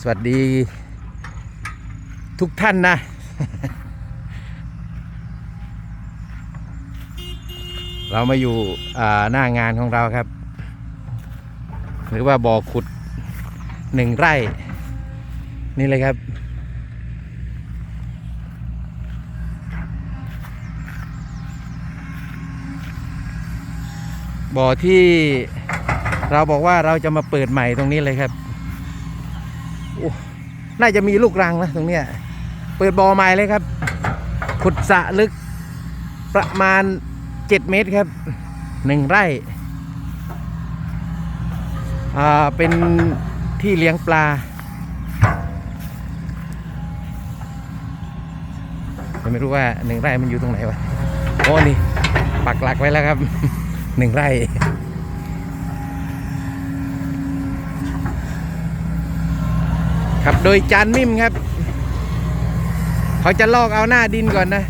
สวัสดีทุกท่านนะ เรามาอยู่หน้างานของเราครับ หรือว่าบ่อขุดหนึ่งไร่ นี่เลยครับบ่อที่เราบอกว่าเราจะมาเปิดใหม่ตรงนี้เลยครับ น่าจะมีลูกรังนะตรงเนี้ยเปิดบ่อใหม่เลยครับ ขุดสระลึกประมาณ 7 เมตรครับหนึ่งไร่อ่าเป็นที่เลี้ยงปลาไม่รู้ว่าหนึ่งไร่มันอยู่ตรงไหนวะโอ้นี่ปักหลักไว้แล้วครับหนึ่งไร่ ครับโดยจานมิมครับ เขาจะลอกเอาหน้าดินก่อนนะ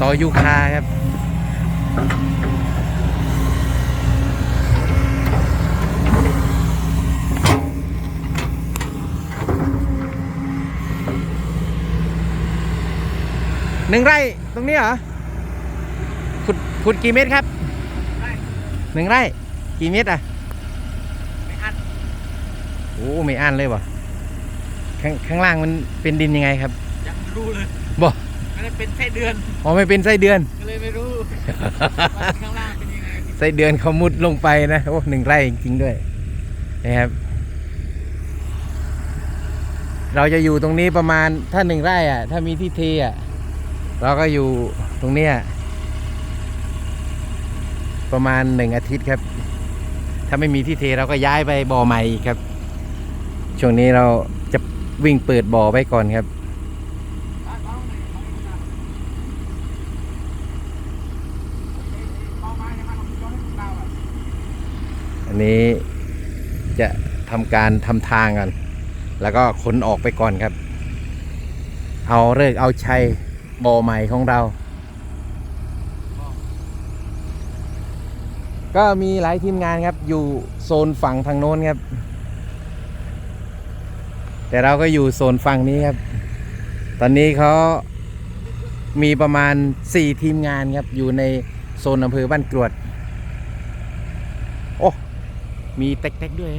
ต่อยูคาครับหนึ่งไร่ตรงนี้เหรอขุดขุดกี่เมตรครับหนึ่งไร่กี่เมตรอะ อ้ไม่อ่านเลยวะข้างข้างล่างมันเป็นดินยังไงครับ ยังไม่รู้เลยบ่ไม่ได้เป็นไส้เดือนอ๋อไม่เป็นไส้เดือนก็เลยไม่รู้ว่าข้างล่างเป็นยังไงไส้เดือนเขามุดลงไปนะโอ้หนึ่งไร่จริงๆด้วยนะครับ เราจะอยู่ตรงนี้ประมาณถ้าหนึ่งไร่อะ ถ้ามีที่เทอะเราก็อยู่ตรงเนี้ยประมาณหนึ่งอาทิตย์ครับ ถ้าไม่มีที่เทเราก็ย้ายไปบ่อใหม่อีกครับ ช่วงนี้เราจะวิ่งเปิดบ่อไว้ก่อนครับ อันนี้จะทำการทำทางกัน แล้วก็ขนออกไปก่อนครับ เอาเลิกเอาชัยบ่อใหม่ของเรา ก็มีหลายทีมงานครับอยู่โซนฝั่งทางโน้นครับ แต่เราก็อยู่โซนฝั่งนี้ครับ ตอนนี้เขามีประมาณ 4 ทีมงานครับ อยู่ในโซนอำเภอบ้านกรวด โอ้ มีเต็กๆด้วย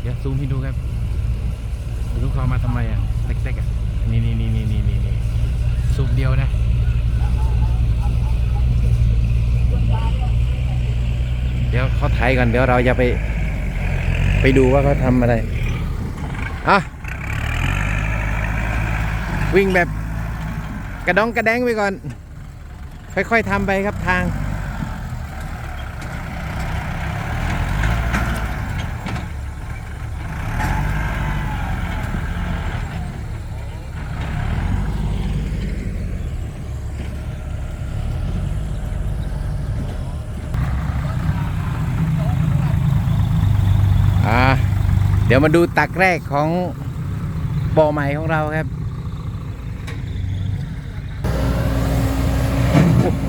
เดี๋ยวซูมให้ดูครับรู้เขามาทำไมอะเต็กๆอะ นี่นี่นี่นี่นี่นี่นี่ซูมเดียวนะเดี๋ยวเขาถ่ายก่อนเดี๋ยวเราจะไป ไปดูว่าเขาทำอะไร อะวิ่งแบบกระดองกระแดงไปก่อน ค่อยๆทำไปครับทาง ดี๋ยวมาดูตักแรกของบ่อใหม่ของเราครับ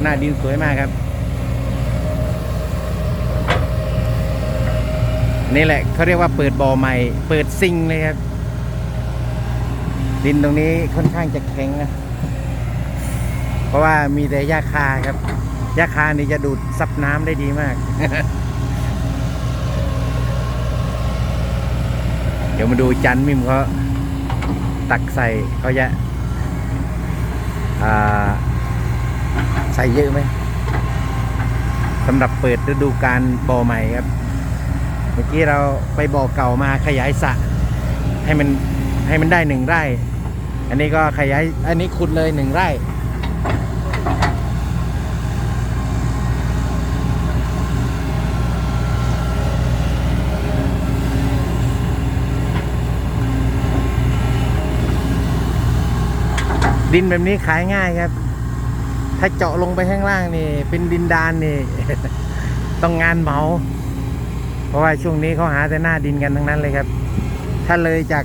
หน้าดินสวยมากครับ นี่แหละเขาเรียกว่าเปิดบ่อใหม่ เปิดซิงเลยครับ ดินตรงนี้ค่อนข้างจะแข็งนะ เพราะว่ามีแต่หญ้าคาครับหญ้าคานี่จะดูดซับน้ำได้ดีมาก เดี๋ยวมาดูจันมิมเขาตักใส่เขาจะใส่เยอะไหมสำหรับเปิดฤดูการบ่อใหม่ครับ เมื่อกี้เราไปบ่อเก่ามาขยายสระให้มันให้มันได้หนึ่งไร่ อันนี้ก็ขยายอันนี้ขุดเลยหนึ่งไร่ ดินแบบนี้ขายง่ายครับ ถ้าเจาะลงไปข้างล่างนี่ เป็นดินดานนี่ ต้องงานเหมา เพราะว่าช่วงนี้เขาหาแต่หน้าดินกันทั้งนั้นเลยครับ ถ้าเลยจาก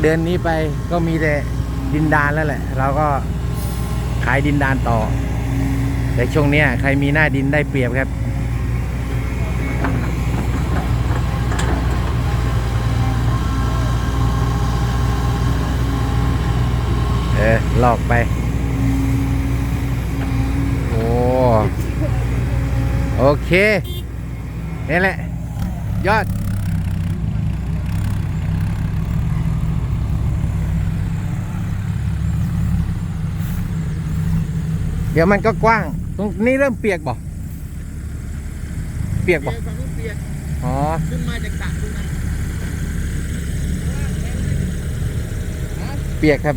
เดือนนี้ไปก็มีแต่ดินดานแล้วแหละ เราก็ขายดินดานต่อ แต่ช่วงนี้ใครมีหน้าดินได้เปรียบครับ ลอกไป โอ้ โอเคนี่แหละ ยอด เดี๋ยวมันก็กว้าง ตรงนี้เริ่มเปียกบ่เปียกเปีบ่ยกฝั่งนู้นเปียกอ๋อ ขึ้นมาจากสระตรงนั้นเปียกครับ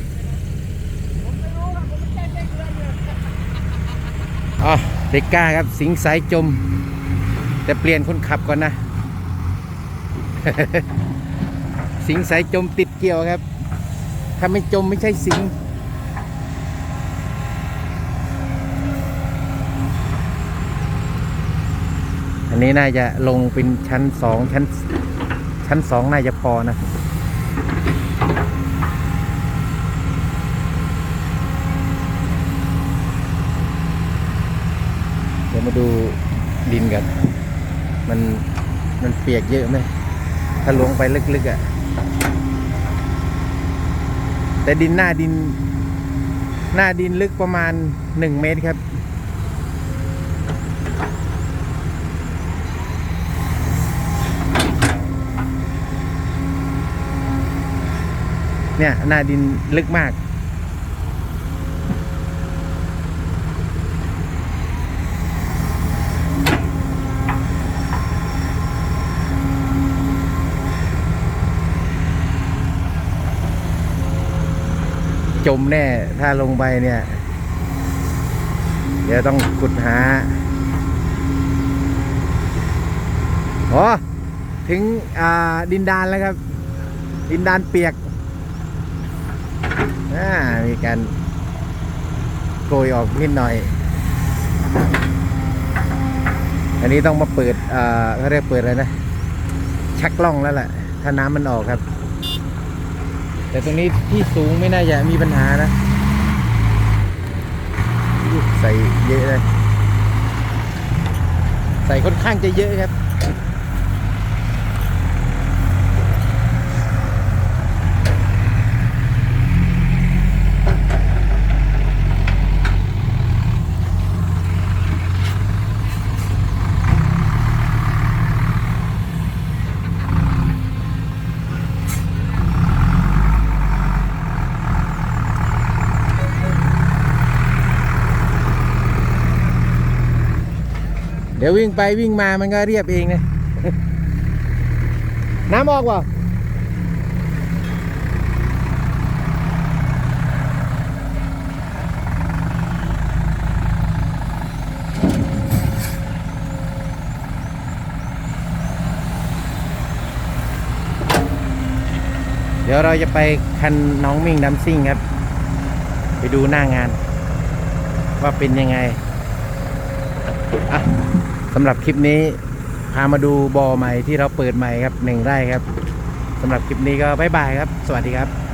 อ๋อ เด็กกล้าครับ สิงสายจม แต่เปลี่ยนคนขับก่อนนะ สิงสายจมติดเกี่ยวครับ ถ้าไม่จมไม่ใช่สิงอันนี้น่าจะลงเป็นชั้นสองชั้น ชั้นสองน่าจะพอนะ ดี๋ยวมาดูดินกัน มันมันเปียกเยอะไหม ถ้าลงไปลึกๆอะ่ะ แต่ดินหน้าดิน หน้าดินลึกประมาณหนึ่งเมตรครับ เนี่ย หน้าดินลึกมาก จมแน่ ถ้าลงไปเนี่ย เดี๋ยวต้องขุดหาโอถึงดินดานแล้วครับ ดินดานเปียกมีการโกยออกนิดหน่อย อันนี้ต้องมาเปิดอ่าเขาเรียกเปิดอะไรนะ ชักล่องแล้วแหละ ถ้าน้ำมันออกครับ แต่ตรงนี้ที่สูงไม่น่าจะมีปัญหานะใส่เยอะเลย ใส่ค่อนข้างจะเยอะครับ เดี๋ยววิ่งไปวิ่งมามันก็เรียบเองนะน้ำออกวะเดี๋ยวเราจะไปคันน้องมิ่งดัมซิ่งครับ ไปดูหน้างาน ว่าเป็นยังไงอะำหรับคลิปนี้พามาดูบอใหม่ที่เราเปิดใหม่ครับหนึ่งไร่ครับสำหรับคลิปนี้ก็บ๊ายบายครับ สวัสดีครับ